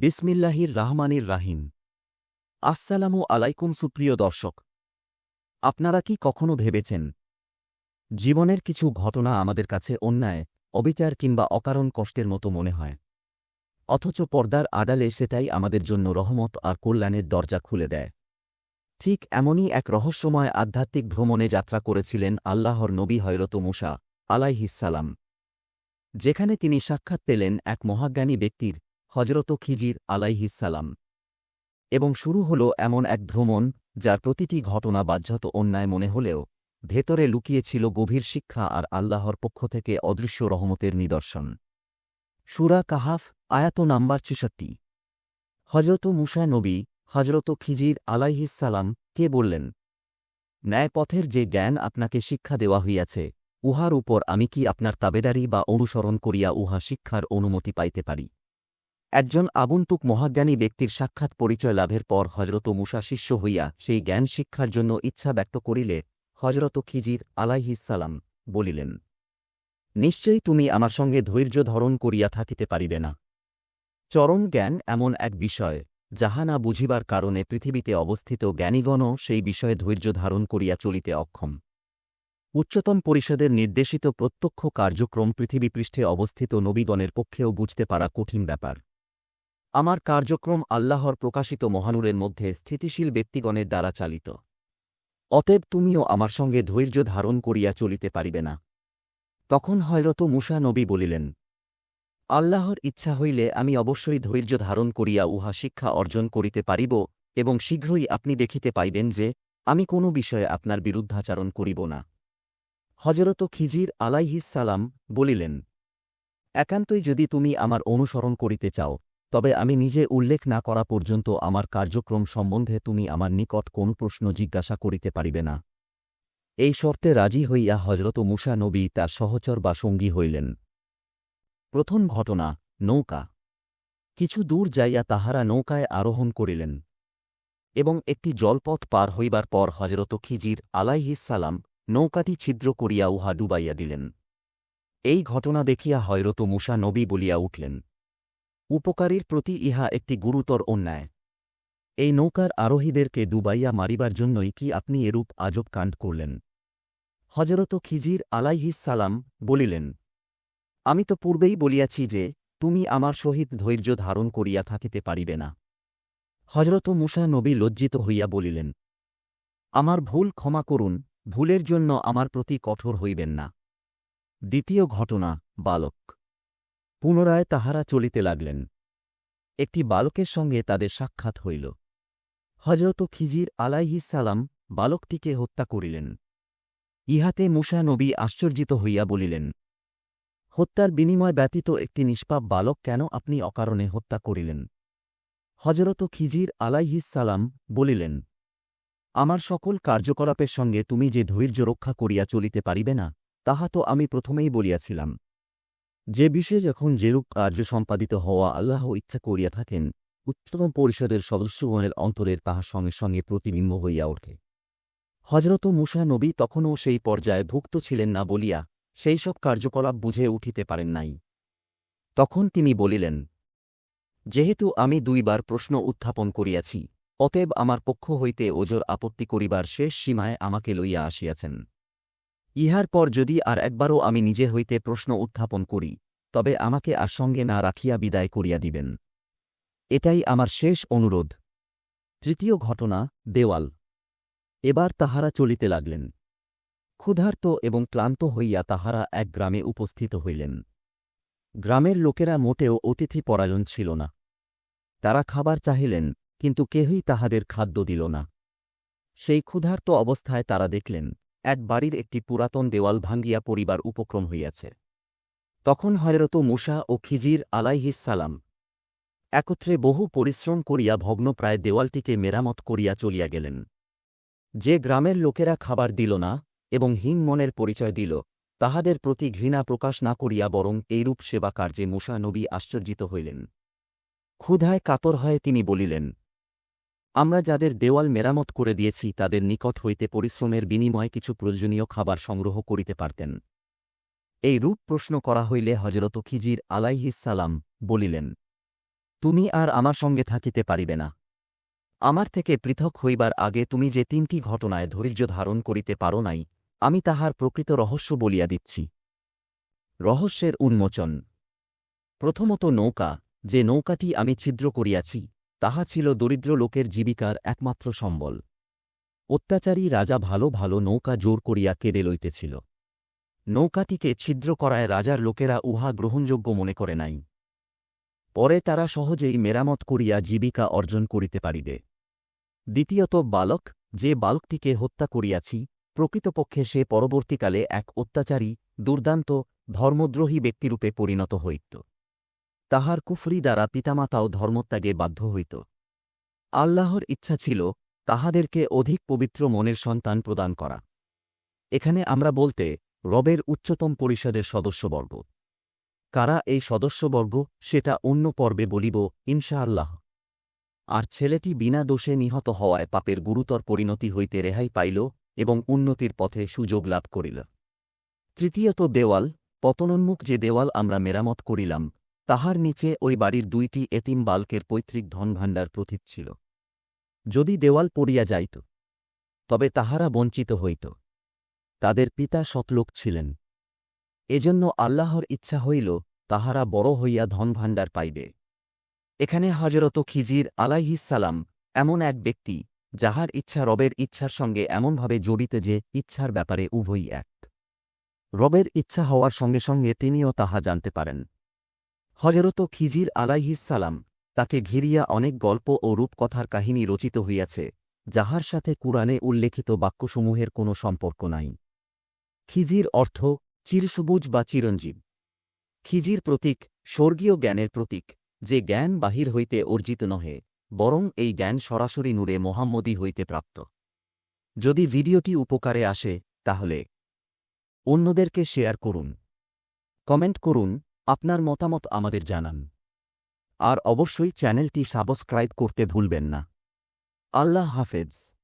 বিসমিল্লাহির রাহমানির রাহিম। আসসালামু আলাইকুম সুপ্রিয় দর্শক। আপনারা কি কখনো ভেবেছেন, জীবনের কিছু ঘটনা আমাদের কাছে অন্যায়, অবিচার কিংবা অকারণ কষ্টের মতো মনে হয়? অথচ পর্দার আড়ালে সেটাই আমাদের জন্য রহমত আর কল্যাণের দরজা খুলে দেয়। ঠিক এমনই এক রহস্যময় আধ্যাত্মিক ভ্রমণে যাত্রা করেছিলেন আল্লাহর নবী হয়রত মুসা আলাইহিসালাম যেখানে তিনি সাক্ষাৎ পেলেন এক মহাজ্ঞানী ব্যক্তির হজরত খিজির আলাইহিসালাম এবং শুরু হল এমন এক ভ্রমণ, যার প্রতিটি ঘটনা বাহ্যত অন্যায় মনে হলেও, ভেতরে লুকিয়েছিল গভীর শিক্ষা আর আল্লাহর পক্ষ থেকে অদৃশ্য রহমতের নিদর্শন। সুরা কাহাফ, আয়াত নাম্বার ছেষট্টি। হজরত মুসা নবী হজরত খিজির আলাইহিসালাম কে বললেন, ন্যায়পথের যে জ্ঞান আপনাকে শিক্ষা দেওয়া হইয়াছে, উহার উপর আমি কি আপনার তাবেদারি বা অনুসরণ করিয়া উহা শিক্ষার অনুমতি পাইতে পারি? একজন আবন্তুক মহাজ্ঞানী ব্যক্তির সাক্ষাৎ পরিচয় লাভের পর হজরত মুসা শিষ্য হইয়া সেই জ্ঞান শিক্ষার জন্য ইচ্ছা ব্যক্ত করিলে হজরত খিজির আলাইহিসালাম বলিলেন, নিশ্চয়ই তুমি আমার সঙ্গে ধৈর্য ধারণ করিয়া থাকিতে পারিবে না। চরম জ্ঞান এমন এক বিষয়, যাহা না বুঝিবার কারণে পৃথিবীতে অবস্থিত জ্ঞানীগণও সেই বিষয়ে ধৈর্য ধারণ করিয়া চলিতে অক্ষম। উচ্চতম পরিষদের নির্দেশিত প্রত্যক্ষ কার্যক্রম পৃথিবীপৃষ্ঠে অবস্থিত নবীগণের পক্ষেও বুঝতে পারা কঠিন ব্যাপার। আমার কার্যক্রম আল্লাহর প্রকাশিত মহানুরের মধ্যে স্থিতিশীল ব্যক্তিগণের দ্বারা চালিত। অতএব তুমিও আমার সঙ্গে ধৈর্য ধারণ করিয়া চলিতে পারিবে না। তখন হয়রত মুসা নবী বলিলেন, আল্লাহর ইচ্ছা হইলে আমি অবশ্যই ধৈর্য ধারণ করিয়া উহা শিক্ষা অর্জন করিতে পারিব এবং শীঘ্রই আপনি দেখিতে পাইবেন যে আমি কোনো বিষয়ে আপনার বিরুদ্ধাচারণ করিব না। হজরত খিজির আলাইহিস সালাম বলিলেন, একান্তই যদি তুমি আমার অনুসরণ করিতে চাও তবে আমি নিজে উল্লেখ না করা পর্যন্ত আমার কার্যক্রম সম্বন্ধে তুমি আমার নিকট কোন প্রশ্ন জিজ্ঞাসা করিতে পারিবে না। এই শর্তে রাজি হইয়া হজরত মুসা নবী তার সহচর বা সঙ্গী হইলেন। প্রথম ঘটনা, নৌকা। কিছু দূর যাইয়া তাহারা নৌকায় আরোহণ করিলেন এবং একটি জলপথ পার হইবার পর হজরত খিজির আলাইহিসালাম নৌকাটি ছিদ্র করিয়া উহা ডুবাইয়া দিলেন। এই ঘটনা দেখিয়া হয়রত মুসা নবী বলিয়া উঠলেন উপকারীর প্রতি ইহা একটি গুরুতর অন্যায়। এই নৌকার আরোহীদেরকে ডুবাইয়া মারিবার জন্যই কি আপনি এরূপ আজব কাণ্ড করলেন? হজরত খিজির আলাইহিসালাম বলিলেন, আমি তো পূর্বেই বলিয়াছি যে, তুমি আমার সহিত ধৈর্য ধারণ করিয়া থাকিতে পারিবে না। হজরত মুসা নবী লজ্জিত হইয়া বলিলেন, আমার ভুল ক্ষমা করুন, ভুলের জন্য আমার প্রতি কঠোর হইবেন না। দ্বিতীয় ঘটনা, বালক। পুনরায় তাহারা চলিতে লাগলেন। একটি বালকের সঙ্গে তাদের সাক্ষাৎ হইল। হজরত খিজির আলাইহিসালাম বালকটিকে হত্যা করিলেন। ইহাতে মুসা নবী আশ্চর্যিত হইয়া বলিলেন, হত্যার বিনিময় ব্যতীত একটি নিষ্পাপ বালক কেন আপনি অকারণে হত্যা করিলেন? হজরত খিজির আলাইহিসালাম বলিলেন, আমার সকল কার্যকলাপের সঙ্গে তুমি যে ধৈর্য রক্ষা করিয়া চলিতে পারিবে না, তাহা তো আমি প্রথমেই বলিয়াছিলাম। যে বিষয়ে যখন যেরূপ কার্য সম্পাদিত হওয়া আল্লাহ ইচ্ছা করিয়া থাকেন, উচ্চতম পরিষদের সদস্যগণের অন্তরের তাহার সঙ্গে সঙ্গে প্রতিবিম্ব হইয়া ওঠে। হজরত মুসা নবী তখনও সেই পর্যায়ে ভুক্ত ছিলেন না বলিয়া সেই সব কার্যকলাপ বুঝে উঠিতে পারেন নাই। তখন তিনি বলিলেন, যেহেতু আমি দুইবার প্রশ্ন উত্থাপন করিয়াছি, অতএব আমার পক্ষ হইতে ওজোর আপত্তি করিবার শেষ সীমায় আমাকে লইয়া আসিয়াছেন। ইহার পর যদি আর একবারও আমি নিজে হইতে প্রশ্ন উত্থাপন করি, তবে আমাকে আর সঙ্গে না রাখিয়া বিদায় করিয়া দিবেন। এটাই আমার শেষ অনুরোধ। তৃতীয় ঘটনা, দেওয়াল। এবার তাহারা চলিতে লাগলেন। ক্ষুধার্ত এবং ক্লান্ত হইয়া তাহারা এক গ্রামে উপস্থিত হইলেন। গ্রামের লোকেরা মোটেও অতিথি পরায়ণ ছিল না। তারা খাবার চাহিলেন, কিন্তু কেহই তাহাদের খাদ্য দিল না। সেই ক্ষুধার্ত অবস্থায় তারা দেখলেন এক বাড়ির একটি পুরাতন দেওয়াল ভাঙ্গিয়া পরিবার উপক্রম হইয়াছে। তখন হয়রত মুসা ও খিজির আলাইহিসালাম একত্রে বহু পরিশ্রম করিয়া ভগ্নপ্রায় দেওয়ালটিকে মেরামত করিয়া চলিয়া গেলেন। যে গ্রামের লোকেরা খাবার দিল না এবং হীন মনের পরিচয় দিল, তাহাদের প্রতি ঘৃণা প্রকাশ না করিয়া বরং এইরূপ সেবা কার্যে মুসা নবী আশ্চর্যিত হইলেন। ক্ষুধায় কাতর হয়ে তিনি বলিলেন আমরা যাদের দেওয়াল মেরামত করে দিয়েছি তাদের নিকট হইতে পরিশ্রমের বিনিময়ে কিছু প্রয়োজনীয় খাবার সংগ্রহ করিতে পারতেন। এই রূপ প্রশ্ন করা হইলে হজরত খিজির আলাইহিসালাম বলিলেন, তুমি আর আমার সঙ্গে থাকিতে পারিবে না। আমার থেকে পৃথক হইবার আগে তুমি যে তিনটি ঘটনায় ধৈর্য ধারণ করিতে পারো নাই, আমি তাহার প্রকৃত রহস্য বলিয়া দিচ্ছি। রহস্যের উন্মোচন। প্রথমত নৌকা, যে নৌকাটি আমি ছিদ্র করিয়াছি তাহা ছিল দরিদ্র লোকের জীবিকার একমাত্র সম্বল। অত্যাচারী রাজা ভালো ভালো নৌকা জোর করিয়া কেড়ে লইতেছিল। নৌকাটিকে ছিদ্র করায় রাজার লোকেরা উহা গ্রহণযোগ্য মনে করে নাই। পরে তারা সহজেই মেরামত করিয়া জীবিকা অর্জন করিতে পারিবে। দ্বিতীয়ত, বালক, যে বালকটিকে হত্যা করিয়াছি, প্রকৃতপক্ষে সে পরবর্তীকালে এক অত্যাচারী, দুর্দান্ত, ধর্মদ্রোহী ব্যক্তিরূপে পরিণত হইত। তাহার কুফরি দ্বারা পিতামাতাও ধর্মত্যাগে বাধ্য হইত। আল্লাহর ইচ্ছা ছিল, তাহাদেরকে অধিক পবিত্র মনের সন্তান প্রদান করা। এখানে আমরা বলতে, রবের উচ্চতম পরিষদের সদস্যবর্গ। কারা এই সদস্যবর্গ, সেটা অন্য পর্বে বলিব, ইনশাআল্লাহ। আর ছেলেটি বিনা দোষে নিহত হওয়ায় পাপের গুরুতর পরিণতি হইতে রেহাই পাইল এবং উন্নতির পথে সুযোগ লাভ করিল। তৃতীয়ত দেওয়াল, পতনোন্মুখ যে দেওয়াল আমরা মেরামত করিলাম তাহার নিচে ওই বাড়ির দুইটি এতিম বালকের পৈতৃক ধনভাণ্ডার প্রতীক ছিল। যদি দেওয়াল পড়িয়া যাইত, তবে তাহারা বঞ্চিত হইত। তাদের পিতা সতলোক ছিলেন। এজন্য আল্লাহর ইচ্ছা হইল, তাহারা বড় হইয়া ধনভাণ্ডার পাইবে। এখানে হজরত খিজির আলাইহিসালাম এমন এক ব্যক্তি, যাহার ইচ্ছা রবের ইচ্ছার সঙ্গে এমনভাবে জড়িত যে, ইচ্ছার ব্যাপারে উভয়ই এক। রবের ইচ্ছা হওয়ার সঙ্গে সঙ্গে তিনিও তাহা জানতে পারেন। হজরত খিজির আলাইহিসালাম তাকে ঘিরিয়া অনেক গল্প ও রূপকথার কাহিনী রচিত হইয়াছে, যাহার সাথে কুরআনে উল্লেখিত বাক্যসমূহের কোনো সম্পর্ক নাই। খিজির অর্থ চিরসবুজ বা চিরঞ্জীব। খিজির প্রতীক স্বর্গীয় জ্ঞানের প্রতীক, যে জ্ঞান বাহির হইতে অর্জিত নহে, বরং এই জ্ঞান সরাসরি নূরে মোহাম্মদী হইতে প্রাপ্ত। যদি ভিডিওটি উপকারে আসে, তাহলে অন্যদেরকে শেয়ার করুন। কমেন্ট করুন আপনার মতামত আমাদের জানান। আর অবশ্যই চ্যানেলটি সাবস্ক্রাইব করতে ভুলবেন না। আল্লাহ হাফেজ।